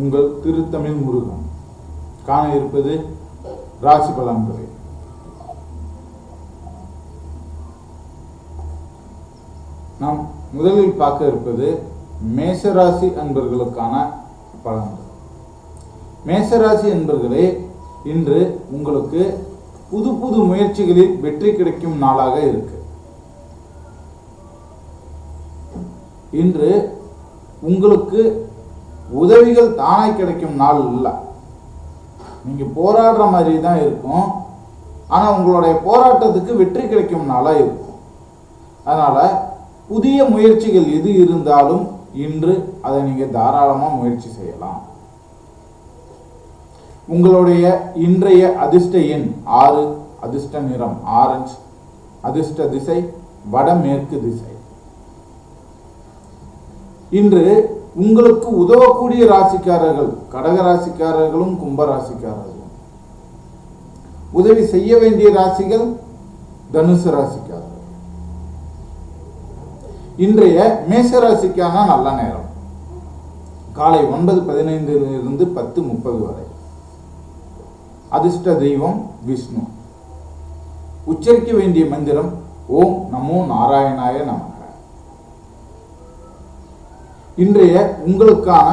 உங்கள் திருத்தமிழ் முருகன். காண இருப்பது ராசி பலன்களை. நாம் முதலில் பார்க்க இருப்பது மேசராசி அன்பர்களுக்கான பலன்கள். மேசராசி அன்பர்களே இன்று உங்களுக்கு புது புது முயற்சிகளில் வெற்றி கிடைக்கும் நாளாக இருக்கு. இன்று உங்களுக்கு உதவிகள் தானே கிடைக்கும் நாள் இல்லை. நீங்கள் போராடுற மாதிரி தான் இருக்கும். ஆனால் உங்களுடைய போராட்டத்துக்கு வெற்றி கிடைக்கும் நாளாக இருக்கும். அதனால் புதிய முயற்சிகள் எது இருந்தாலும் இன்று அதை நீங்கள் தாராளமாக முயற்சி செய்யலாம். உங்களுடைய இன்றைய அதிர்ஷ்ட எண் ஆறு அதிர்ஷ்ட நிறம் ஆரஞ்சு அதிர்ஷ்ட திசை வடமேற்கு திசை. இன்று உங்களுக்கு உதவக்கூடிய ராசிக்காரர்கள் கடக ராசிக்காரர்களும் கும்ப ராசிக்காரர்களும். உதவி செய்ய வேண்டிய ராசிகள் தனுசு ராசிக்காரர்கள். இன்றைய மேச ராசிக்கான நல்ல நேரம். காலை ஒன்பது பதினைந்திலிருந்து பத்து முப்பது வரை. அதிர்ஷ்ட தெய்வம் விஷ்ணு. உச்சரிக்க வேண்டிய மந்திரம் ஓம் நமோ நாராயணாய நமக. இன்றைய உங்களுக்கான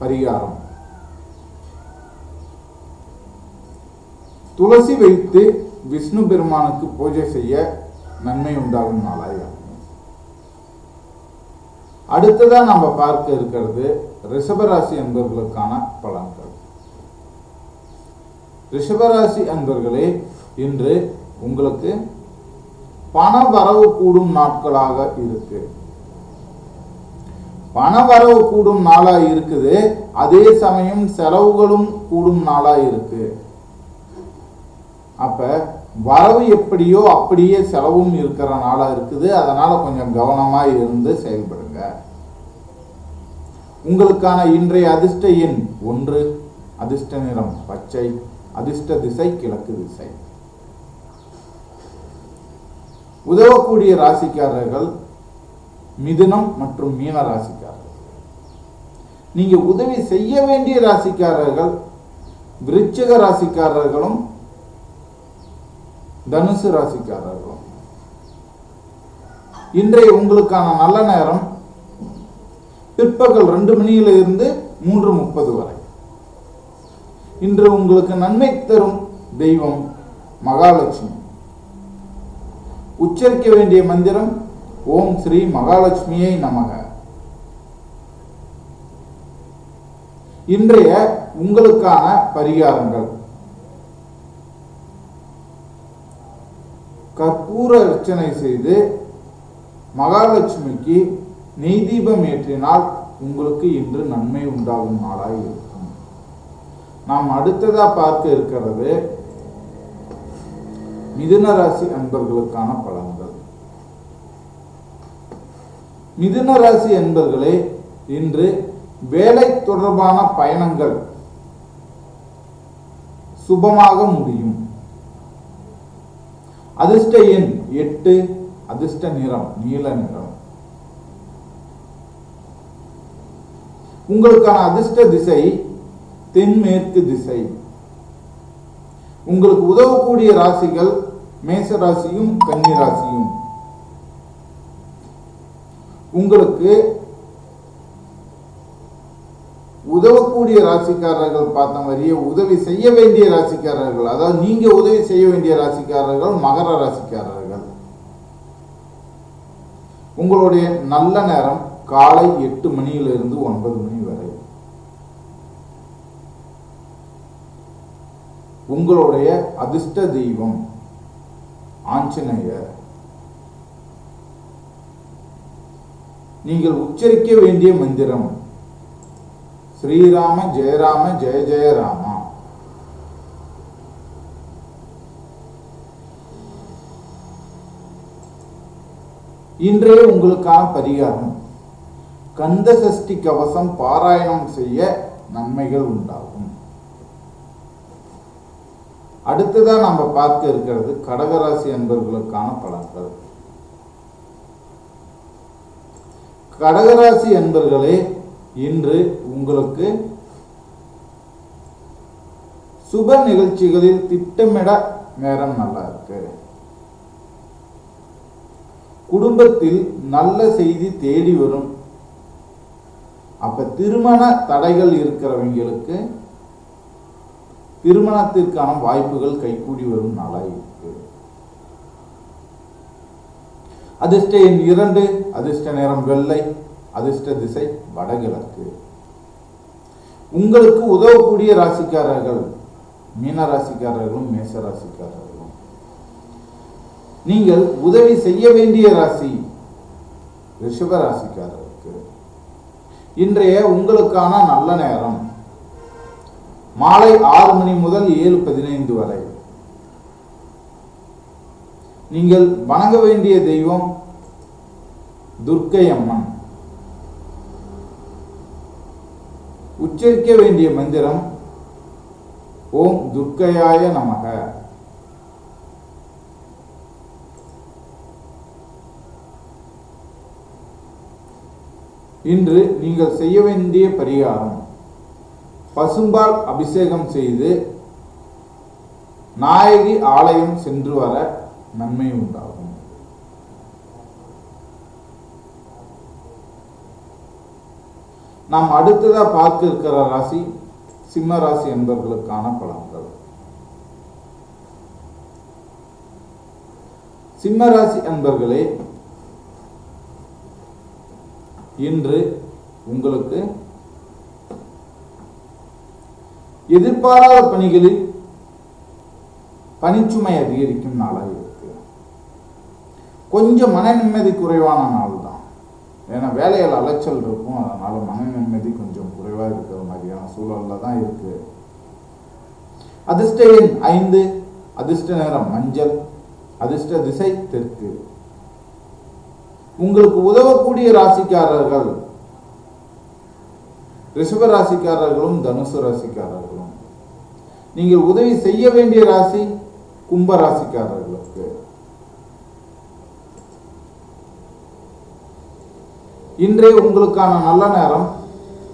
பரிகாரம். துளசி வைத்து விஷ்ணு பெருமானுக்கு பூஜை செய்ய நன்மை உண்டாகும் நாளாகும் அடுத்ததா நம்ம பார்க்க இருக்கிறது ரிஷபராசி அன்பர்களுக்கான பலன்கள். ரிஷபராசி அன்பர்களே இன்று உங்களுக்கு பண வரவு கூடும் நாட்களாக இருக்கு. பண வரவு கூடும் நாளா இருக்குது அதே சமயம் செலவுகளும் கூடும் நாளா இருக்கு. அப்ப வரவு எப்படியோ அப்படியே செலவும் இருக்கிற நாளா இருக்குது அதனால கொஞ்சம் கவனமா இருந்து செயல்படுங்க. உங்களுக்கான இன்றைய அதிர்ஷ்ட எண் ஒன்று அதிர்ஷ்ட நிறம் பச்சை அதிர்ஷ்ட திசை கிழக்கு திசை. உதவக்கூடிய ராசிக்காரர்கள் மிதுனம் மற்றும் மீன ராசி நீங்க உதவி செய்ய வேண்டிய ராசிக்காரர்கள் விருச்சிக ராசிக்காரர்களும் தனுசு ராசிக்காரர்களும். இன்றைய உங்களுக்கான நல்ல நேரம் பிற்பகல் ரெண்டு மணியில இருந்து மூன்று முப்பது வரை. இன்று உங்களுக்கு நன்மை தரும் தெய்வம் மகாலட்சுமி. உச்சரிக்க வேண்டிய மந்திரம் ஓம் ஸ்ரீ மகாலட்சுமியை நமக. இன்றைய உங்களுக்கான பரிகாரங்கள். கற்பூர அர்ச்சனை செய்து மகாலட்சுமிக்கு நெய் தீபம் ஏற்றினால் உங்களுக்கு இன்று நன்மை உண்டாகும் நாளாய் இருக்கும். நாம் அடுத்ததா பார்க்க இருக்கிறது மிதுன ராசி அன்பர்களுக்கான பலன்கள். மிதுன ராசி என்பர்களே இன்று வேலை தொடர்பான பயணங்கள் சுபமாக முடியும். அதிர்ஷ்ட எண் எட்டு அதிர்ஷ்ட நிறம் நீல நிறம். உங்களுக்கான அதிர்ஷ்ட திசை தென்மேற்கு திசை. உங்களுக்கு உதவக்கூடிய ராசிகள் மேச ராசியும் கன்னி ராசியும். உங்களுக்கு உதவக்கூடிய ராசிக்காரர்கள் பார்த்த மாதிரியே உதவி செய்ய வேண்டிய ராசிக்காரர்கள் அதாவது நீங்க உதவி செய்ய வேண்டிய ராசிக்காரர்கள் மகர ராசிக்காரர்கள். உங்களுடைய நல்ல நேரம் காலை எட்டு மணியிலிருந்து ஒன்பது மணி வரை. உங்களுடைய அதிர்ஷ்ட தெய்வம் ஆஞ்சநேயர். நீங்கள் உச்சரிக்க வேண்டிய மந்திரம் ஸ்ரீராம ஜெயராம ஜெய ஜெயராமா இன்றைய உங்களுக்கான பரிகாரம். கந்த சஷ்டி கவசம் பாராயணம் செய்ய நன்மைகள் உண்டாகும். அடுத்ததான் நம்ம பார்க்க இருக்கிறது கடகராசி அன்பர்களுக்கான பலன்கள். கடகராசி என்பர்களே இன்று உங்களுக்கு சுப நிகழ்ச்சிகளில் திட்டமிட நேரம் நல்லா இருக்கு. குடும்பத்தில் நல்ல செய்தி தேடி வரும். அப்ப திருமண தடைகள் இருக்கிறவங்களுக்கு திருமணத்திற்கான வாய்ப்புகள் கைகூடி வரும் நாளா இருக்கு. அதிர்ஷ்ட எண் இரண்டு அதிர்ஷ்ட நேரம் வெள்ளை. அதிர்ஷ்ட திசை வடகிழக்கு உங்களுக்கு உதவக்கூடிய ராசிக்காரர்கள் மீன ராசிக்காரர்களும் மேச ராசிக்காரர்களும். நீங்கள் உதவி செய்ய வேண்டிய ராசி ரிஷப ராசிக்காரருக்கு. இன்றைய உங்களுக்கான நல்ல நேரம். மாலை ஆறு மணி முதல் ஏழு பதினைந்து வரை. நீங்கள் வணங்க வேண்டிய தெய்வம் துர்க்கை அம்மன். உச்சரிக்க வேண்டிய மந்திரம் ஓம் துர்க்கையாய நமக. இன்று நீங்கள் செய்ய வேண்டிய பரிகாரம் பசும்பால் அபிஷேகம் செய்து நாயகி ஆலயம் சென்று வர நன்மை உண்டாகும். நாம் அடுத்ததா பார்க்க இருக்கிற ராசி சிம்ம ராசி என்பவர்களுக்கான பலன்கள். சிம்ம ராசி அன்பர்களே இன்று உங்களுக்கு எதிர்பாராத பணிகளில் பணிச்சுமை அதிகரிக்கும் நாளாக இருக்கு கொஞ்சம் மன நிம்மதி குறைவான நாள். ஏன்னா வேலையில் அலைச்சல் இருக்கும். அதனால் மன நிம்மதி கொஞ்சம் குறைவாக இருக்கிற மாதிரியான சூழலில் தான் இருக்கு. அதிர்ஷ்ட எண் ஐந்து அதிர்ஷ்ட நேரம் மஞ்சள் அதிர்ஷ்ட திசை தெற்கு. உங்களுக்கு உதவக்கூடிய ராசிக்காரர்கள் ரிஷப ராசிக்காரர்களும் தனுசு ராசிக்காரர்களும். நீங்கள் உதவி செய்ய வேண்டிய ராசி கும்ப ராசிக்காரர்களுக்கு. இன்றைய உங்களுக்கான நல்ல நேரம்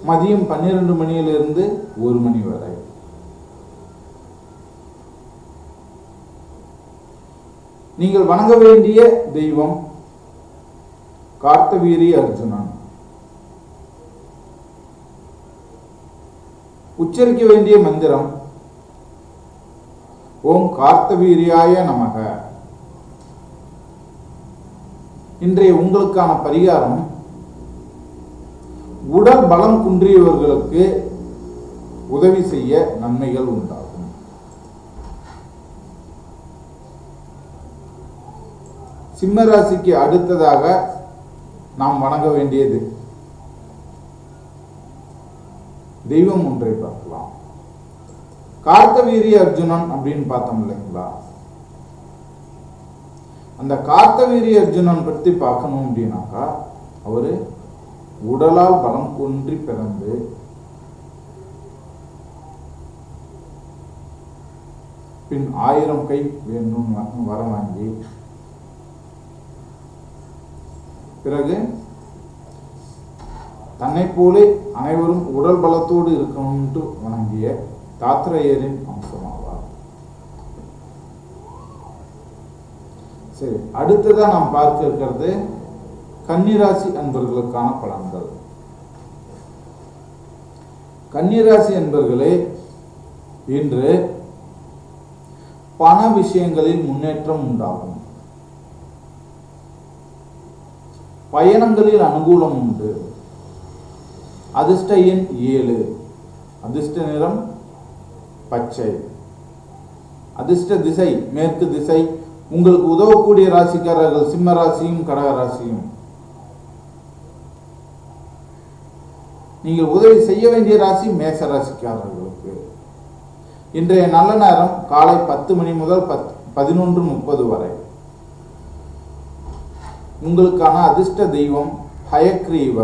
மதியம் பன்னிரண்டு மணியிலிருந்து ஒரு மணி வரை. நீங்கள் வணங்க வேண்டிய தெய்வம் கார்த்தவீரி அர்ஜுனன். உச்சரிக்க வேண்டிய மந்திரம் ஓம் கார்த்தவீரியாய நமக. இன்றைய உங்களுக்கான பரிகாரம் உடல் பலம் குன்றியவர்களுக்கு உதவி செய்ய நன்மைகள் உண்டாகும். சிம்ம ராசிக்கு அடுத்ததாக நாம் வணங்க வேண்டியது தெய்வம் ஒன்றை பார்க்கலாம். கார்த்தவீரிய அர்ஜுனன் அப்படின்னு பார்த்தோம் இல்லைங்களா? அந்த கார்த்தவீரிய அர்ஜுனன் பற்றி பார்க்கணும் அப்படின்னாக்கா அவரு உடலால் பலம் குன்றி பிறந்து பின் ஆயிரம் கை வேண்டும் வரம் வாங்கி பிறகு தன்னை போலே அனைவரும் உடல் பலத்தோடு இருக்கணும்ட்டு வணங்கிய தாத்திரையரின் அம்சமாவார் சரி அடுத்ததா நாம் பார்க்க இருக்கிறது கன்னிராசி அன்பர்களுக்கான பலன்கள். கன்னிராசி அன்பர்களே இன்று பண விஷயங்களில் முன்னேற்றம் உண்டாகும். பயணங்களில் அனுகூலம் உண்டு. அதிர்ஷ்ட எண் ஏழு. அதிர்ஷ்ட நிறம் பச்சை. அதிர்ஷ்ட திசை மேற்கு திசை உங்களுக்கு உதவக்கூடிய ராசிக்காரர்கள் சிம்ம ராசியும் கடக ராசியும். நீங்கள் உதவி செய்ய வேண்டிய ராசி மேச ராசிக்காரர்களுக்கு இன்றைய நல்ல நேரம் காலை பத்து மணி முதல் பத் பதினொன்று முப்பது வரை. உங்களுக்கான அதிர்ஷ்ட தெய்வம் ஹயக்ரீவ.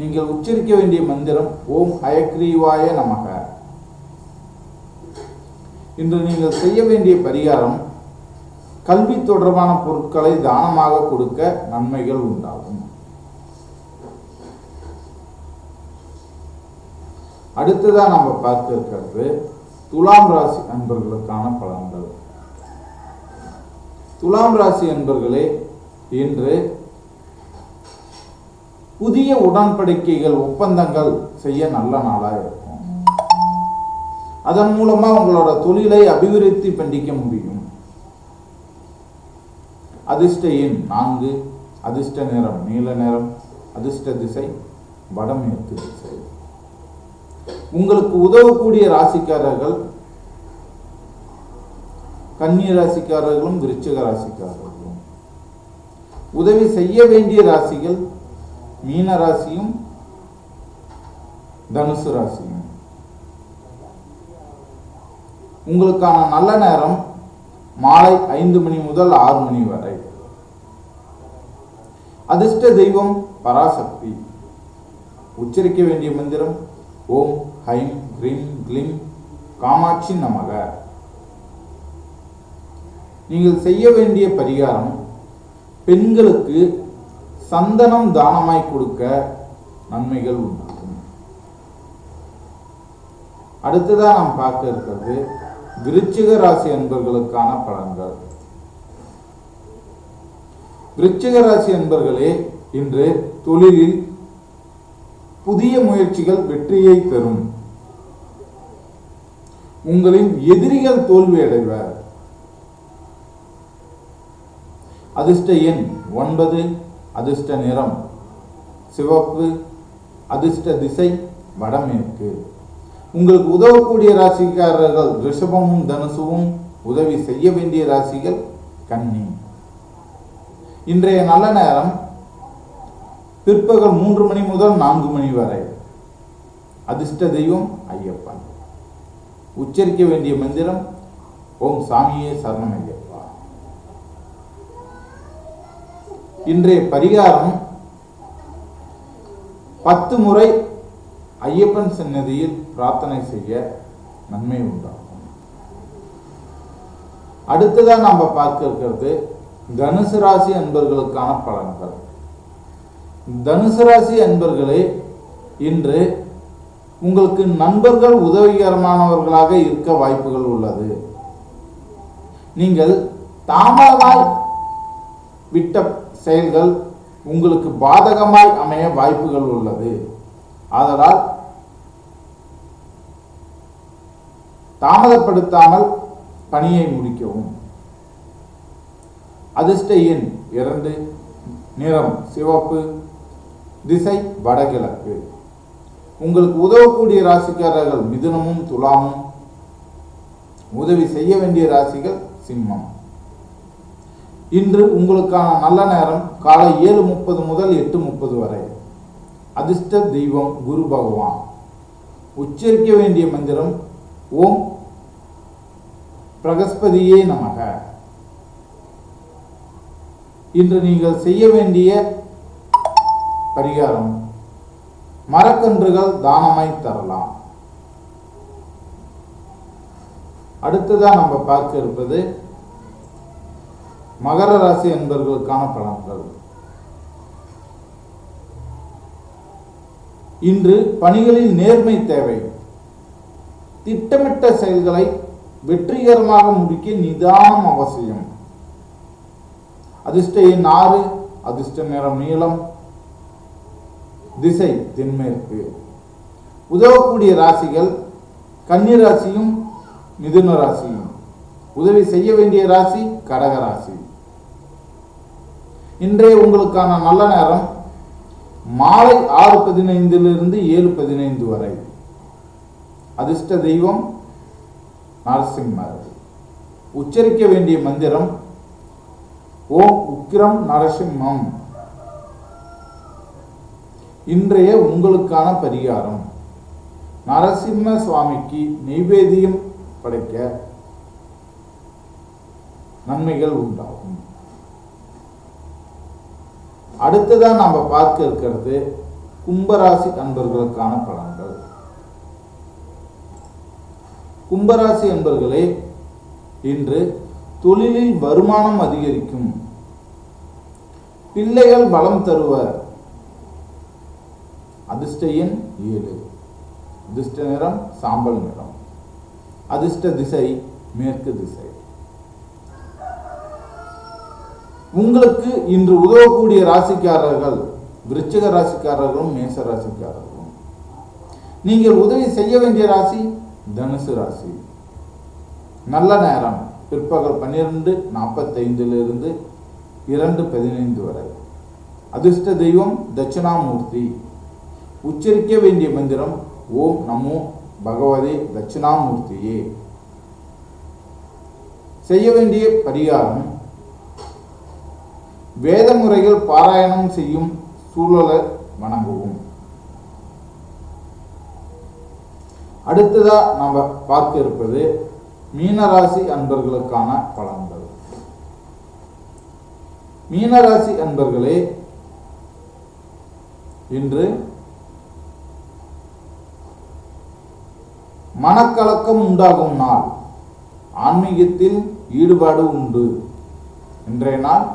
நீங்கள் உச்சரிக்க வேண்டிய மந்திரம் ஓம் ஹயக்ரீவாய நமக. இன்று நீங்கள் செய்ய வேண்டிய பரிகாரம் கல்வி தொடர்பான பொருட்களை தானமாக கொடுக்க நன்மைகள் உண்டாகும். அடுத்ததாக நம்ம பார்க்க இருக்கிறது துலாம் ராசி அன்பர்களுக்கான பலன்கள். துலாம் ராசி அன்பர்களே இன்று புதிய உடன்படிக்கைகள் ஒப்பந்தங்கள் செய்ய நல்ல நாளாக இருக்கும். அதன் மூலமா உங்களோட தொழிலை அபிவிருத்தி பண்ணிக்க முடியும். அதிர்ஷ்ட எண் நான்கு அதிர்ஷ்ட நேரம் நீல நேரம் அதிர்ஷ்ட திசை வடமேற்கு திசை. உங்களுக்கு உதவக்கூடிய ராசிக்காரர்கள் கன்னி ராசிக்காரர்களும் விருச்சிக ராசிக்காரர்களும். உதவி செய்ய வேண்டிய ராசிகள் மீன ராசியும் தனுசு ராசியும். உங்களுக்கான நல்ல நேரம் மாலை ஐந்து மணி முதல் ஆறு மணி வரை. அதிர்ஷ்ட தெய்வம் பராசக்தி. உச்சரிக்க வேண்டிய மந்திரம் ஓம் ஹைம் ஹ்ரீம் க்ளீம் காமாட்சி நமக. நீங்கள் செய்ய வேண்டிய பரிகாரம் பெண்களுக்கு சந்தனம் தானமாய் கொடுக்க நன்மைகள் உண்டாகும். அடுத்ததாக நாம் பார்க்க இருக்கிறது விருச்சிக ராசி அன்பர்களுக்கான பலன்கள். விருச்சிக ராசி அன்பர்களே இன்று தொழிலில் புதிய முயற்சிகள் வெற்றியை தரும் உங்களின் எதிரிகள் தோல்வி அடைவர் அதிர்ஷ்ட எண் ஒன்பது அதிர்ஷ்ட நிறம் சிவப்பு அதிர்ஷ்ட திசை வடமேற்கு. உங்களுக்கு உதவக்கூடிய ராசிக்காரர்கள் ரிஷபமும் தனுசுவும் உதவி செய்ய வேண்டிய ராசிகள் கன்னி. இன்றைய நல்ல நேரம் பிற்பகல் மூன்று மணி முதல் நான்கு மணி வரை. அதிர்ஷ்ட தெய்வம் ஐயப்பன். உச்சரிக்க வேண்டிய மந்திரம் ஓம் சாமியே சரணம் ஐயப்பா. இன்றைய பரிகாரம் பத்து முறை ஐயப்பன் சன்னதியில் பிரார்த்தனை செய்ய நன்மை உண்டாகும். அடுத்ததா நாம பார்க்க இருக்கிறது தனுசு ராசி அன்பர்களுக்கான பலன்கள். தனுசு ராசி அன்பர்களே இன்று உங்களுக்கு நண்பர்கள் உதவிகரமானவர்களாக இருக்க வாய்ப்புகள் உள்ளது. நீங்கள் தாமதமாய் விட்ட செயல்கள் உங்களுக்கு பாதகமாய் அமைய வாய்ப்புகள் உள்ளது. ஆதலால் தாமதப்படுத்தாமல் பணியை முடிக்கவும். அதிர்ஷ்ட எண் இரண்டு நிறம் சிவப்பு திசை வடகிழக்கு. உங்களுக்கு உதவக்கூடிய ராசிக்காரர்கள் மிதுனமும் துலாமும். உதவி செய்ய வேண்டிய ராசிகள் சிம்மம். இன்று உங்களுக்கான நல்ல நேரம் காலை ஏழு முப்பது முதல் எட்டு முப்பது வரை. அதிர்ஷ்ட தெய்வம் குரு பகவான். உச்சரிக்க வேண்டிய மந்திரம் ஓம் பிரகஸ்பதியே நமக. இன்று நீங்கள் செய்ய வேண்டிய பரிகாரம் மரக்கன்றுகள் தானமாய் தரலாம். அடுத்ததா நம்ம பார்க்க இருப்பது மகர ராசி என்பவர்களுக்கான பலன்கள். இன்று பணிகளில் நேர்மை தேவை. திட்டமிட்ட செயல்களை வெற்றிகரமாக முடிக்க நிதானம் அவசியம். அதிர்ஷ்ட எண் ஆறு அதிர்ஷ்ட நிறம் நீளம் திசை தென்மேற்கு உதவக்கூடிய ராசிகள் கன்னி ராசியும் மிதுன ராசியும். உதவி செய்ய வேண்டிய ராசி கடக ராசி. இன்றைய உங்களுக்கான நல்ல நேரம் மாலை ஆறு பதினைந்திலிருந்து ஏழு பதினைந்து வரை. அதிர்ஷ்ட தெய்வம் நரசிம்மர். உச்சரிக்க வேண்டிய மந்திரம் ஓம் உக்கிரம் நரசிம்மம். இன்றைய உங்களுக்கான பரிகாரம். நரசிம்ம சுவாமிக்கு நெய்வேதியம் படைக்க நன்மைகள் உண்டாகும். அடுத்ததா நாம பார்க்க இருக்கிறது கும்பராசி அன்பர்களுக்கான பலன்கள். கும்பராசி அன்பர்களே இன்று தொழிலில் வருமானம் அதிகரிக்கும். பிள்ளைகள் பலம் தருவர். அதிர்ஷ்ட எண் ஏழு. அதிர்ஷ்ட நிறம் சாம்பல் நிறம். அதிர்ஷ்ட திசை மேற்கு திசை. உங்களுக்கு இன்று உதவக்கூடிய ராசிக்காரர்கள் விருச்சிக ராசிக்காரர்களும் மேச ராசிக்காரர்களும். நீங்கள் உதவி செய்ய வேண்டிய ராசி தனுசு ராசி. நல்ல நேரம். பிற்பகல் பன்னிரெண்டு நாற்பத்தைந்திலிருந்து இரண்டு பதினைந்து வரை. அதிர்ஷ்ட தெய்வம் தட்சிணாமூர்த்தி. உச்சரிக்க வேண்டிய மந்திரம் ஓம் நமோ பகவதே தட்சிணாமூர்த்தியே. செய்ய வேண்டிய பரிகாரம் வேத முறைகள் பாராயணம் செய்யும் சூழலை வணங்கவும். அடுத்ததா நாம பார்க்க இருப்பது மீனராசி அன்பர்களுக்கான பலன்கள். மீனராசி அன்பர்களே இன்று மனக்கலக்கம் உண்டாகும் நாள். ஆன்மீகத்தில் ஈடுபாடு உண்டு. இன்றைய நாள்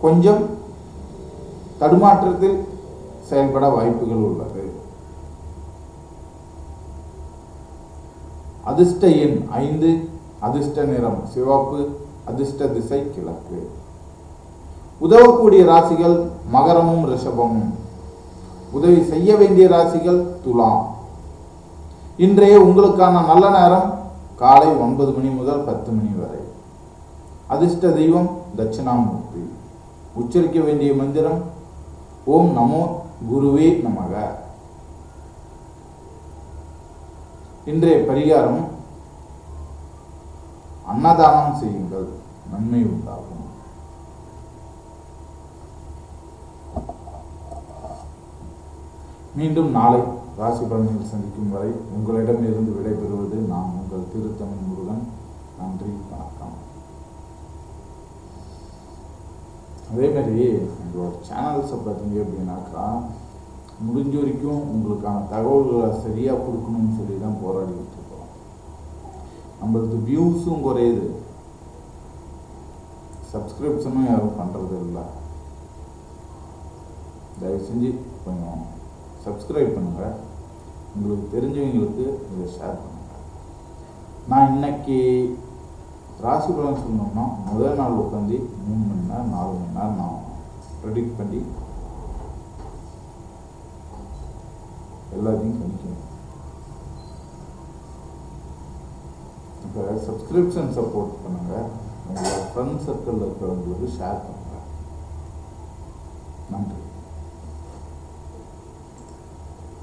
கொஞ்சம் தடுமாற்றத்தில் செயல்பட வாய்ப்புகள் உள்ளது. அதிர்ஷ்ட எண் ஐந்து அதிர்ஷ்ட நிறம் சிவப்பு அதிர்ஷ்ட திசை கிழக்கு. உதவக்கூடிய ராசிகள் மகரமும் ரிஷபமும். உதவி செய்ய வேண்டிய ராசிகள் துலாம். இன்றைய உங்களுக்கான நல்ல நேரம் காலை ஒன்பது மணி முதல் பத்து மணி வரை. அதிர்ஷ்ட தெய்வம் தட்சிணாமூர்த்தி. உச்சரிக்க வேண்டிய மந்திரம் ஓம் நமோ குருவே நமக. இன்றைய பரிகாரம் அன்னதானம் செய்யுங்கள் நன்மை உண்டாகும். மீண்டும் நாளை ராசி பலன்கள் சந்திக்கும் வரை உங்களிடமிருந்து விடைபெறுவது நான் உங்கள் திருத்தமிழ் முருகன். நன்றி வணக்கம். அதே எங்களோட சேனல்ஸை பார்த்தீங்க அப்படின்னாக்கா முடிஞ்ச வரைக்கும் உங்களுக்கான தகவல்களை சரியாக கொடுக்கணும்னு சொல்லி தான் போராடிக்கிட்டு இருக்கோம். நம்மளது வியூஸும் குறையுது. சப்ஸ்கிரிப்ஷனும் யாரும் பண்ணுறது இல்லை தயவு செஞ்சு கொஞ்சம் சப்ஸ்கிரைப் பண்ணுங்கள் உங்களுக்கு தெரிஞ்சவங்களுக்கு இதை ஷேர் பண்ணுங்கள் நான் இன்னைக்கு ராசி பலன் சொன்னோம்னா முதல் நாள் உட்காந்து மூணு மணி நேரம் நாலு மணி நேரம் நான் ப்ரெடிக்ட் பண்ணி எல்லாத்தையும் கணிக்கணும். இப்போ சப்ஸ்கிரிப்ஷன் சப்போர்ட் பண்ணுங்கள் உங்களோட ஃப்ரெண்ட் சர்க்கிளில் இருக்கிறவங்களுக்கு ஷேர் பண்ணுங்கள்